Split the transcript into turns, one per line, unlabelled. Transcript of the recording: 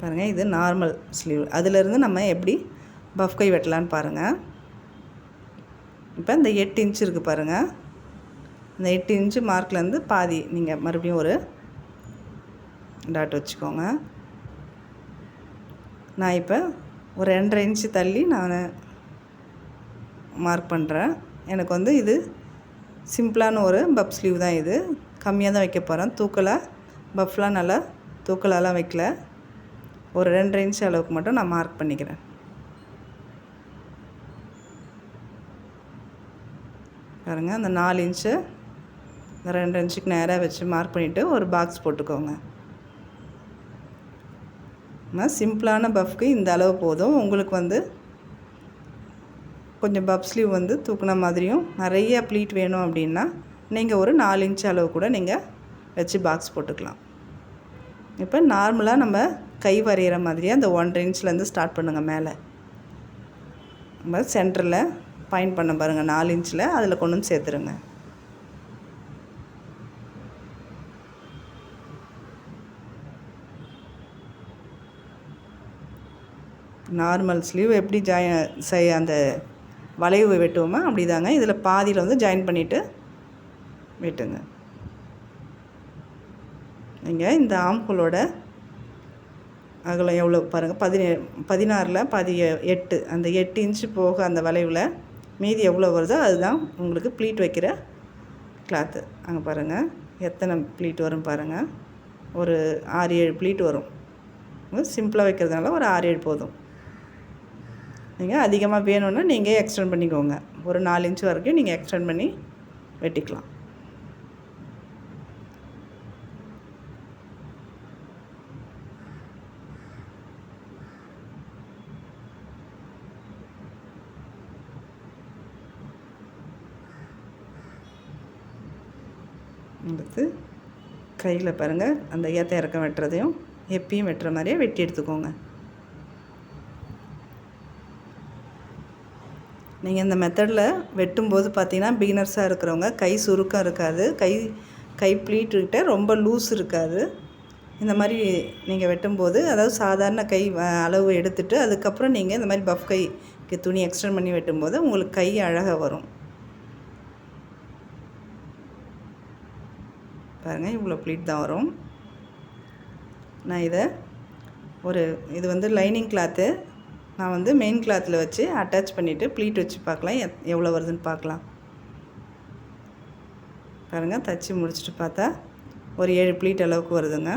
பாருங்கள் இது normal sleeve அதிலிருந்து நம்ம எப்படி பஃப் கை வெட்டலான்னு பாருங்கள் இப்போ இந்த எட்டு இன்ச் இருக்குது பாருங்கள் இந்த எட்டு இன்ச்சு மார்க்லேருந்து பாதி நீங்கள் மறுபடியும் ஒரு டாட் வச்சுக்கோங்க. நான் இப்போ ஒரு ரெண்டரை இன்ச்சு தள்ளி நான் மார்க் பண்ணுறேன் எனக்கு வந்து இது சிம்பிளான ஒரு பப் ஸ்லீவ் தான் இது. கம்மியாக தான் வைக்க போகிறேன் தூக்கலாக பஃப்லாம் நல்லா தூக்கலாலாம் வைக்கல. ஒரு ரெண்டரை இன்ச் அளவுக்கு மட்டும் நான் மார்க் பண்ணிக்கிறேன். பாருங்கள் அந்த நாலு இன்ச்சு ரெண்டு இன்ச்சுக்கு நேராக வச்சு மார்க் பண்ணிவிட்டு ஒரு பாக்ஸ் போட்டுக்கோங்க. ஆனால் சிம்பிளான பஃப்க்கு இந்த அளவு போதும். உங்களுக்கு வந்து கொஞ்சம் பப் ஸ்லீவ் வந்து தூக்குன மாதிரியும் நிறைய ப்ளீட் வேணும் அப்படின்னா நீங்கள் ஒரு நாலு இன்ச் அளவு கூட நீங்கள் வச்சு பாக்ஸ் போட்டுக்கலாம். இப்போ நார்மலாக நம்ம கை வரைகிற மாதிரியே அந்த ஒன்றரை இன்ச்லேருந்து ஸ்டார்ட் பண்ணுங்கள் மேலே. நம்ம சென்டரில் பாயிண்ட் பண்ண பாருங்கள் நாலு இன்ச்சில் அதில் கொண்டு வந்து சேர்த்துருங்க. நார்மல் ஸ்லீவ் எப்படி ஜாய் செய் அந்த வளைவு வெட்டுவோமோ அப்படி தாங்க இதில் பாதியில் வந்து ஜாயின் பண்ணிவிட்டு வெட்டுங்க. நீங்கள் இந்த ஆம்புகளோட அகலம் எவ்வளோ பாருங்கள் பதினே பதினாறில் பதி எட்டு. அந்த எட்டு இன்ச்சு போக அந்த வளைவில் மீதி எவ்வளோ வருதோ அதுதான் உங்களுக்கு ப்ளீட் வைக்கிற கிளாத்து அங்கே பாருங்கள் எத்தனை ப்ளீட் வரும் பாருங்கள் ஒரு ஆறு ஏழு ப்ளீட் வரும். சிம்பிளாக வைக்கிறதுனால ஒரு ஆறு ஏழு போதும். நீங்கள் அதிகமாக வேணும்னா நீங்கள் எக்ஸ்டெண்ட் பண்ணிக்கோங்க. ஒரு நாலு இன்ச்சு வரைக்கும் நீங்கள் எக்ஸ்டெண்ட் பண்ணி வெட்டிக்கலாம். எடுத்து கையில் பாருங்கள் அந்த ஏற்ற இறக்கம் வெட்டுறதையும் எப்பயும் வெட்டுற மாதிரியே வெட்டி எடுத்துக்கோங்க. நீங்கள் இந்த மெத்தடில் வெட்டும்போது பார்த்தீங்கன்னா பிகினர்ஸாக இருக்கிறவங்க கை சுருக்கம் இருக்காது. கை கை ப்ளீட்டுக்கிட்ட ரொம்ப லூஸ் இருக்காது. இந்த மாதிரி நீங்கள் வெட்டும்போது அதாவது சாதாரண கை அளவு எடுத்துகிட்டு அதுக்கப்புறம் நீங்கள் இந்த மாதிரி பஃப் கைக்கு துணி எக்ஸ்டெண்ட் பண்ணி வெட்டும்போது உங்களுக்கு கை அழகாக வரும். பாருங்கள் இவ்வளோ ப்ளீட் தான் வரும். நான் இதை ஒரு இது வந்து லைனிங் கிளாத்து நான் வந்து மெயின் கிளாத்தில் வச்சு அட்டாச் பண்ணிவிட்டு ப்ளீட் வச்சு பார்க்கலாம். எவ்வளோ வருதுன்னு பார்க்கலாம். பாருங்கள் தச்சு முடிச்சுட்டு பார்த்தா ஒரு ஏழு ப்ளீட் அளவுக்கு வருதுங்க.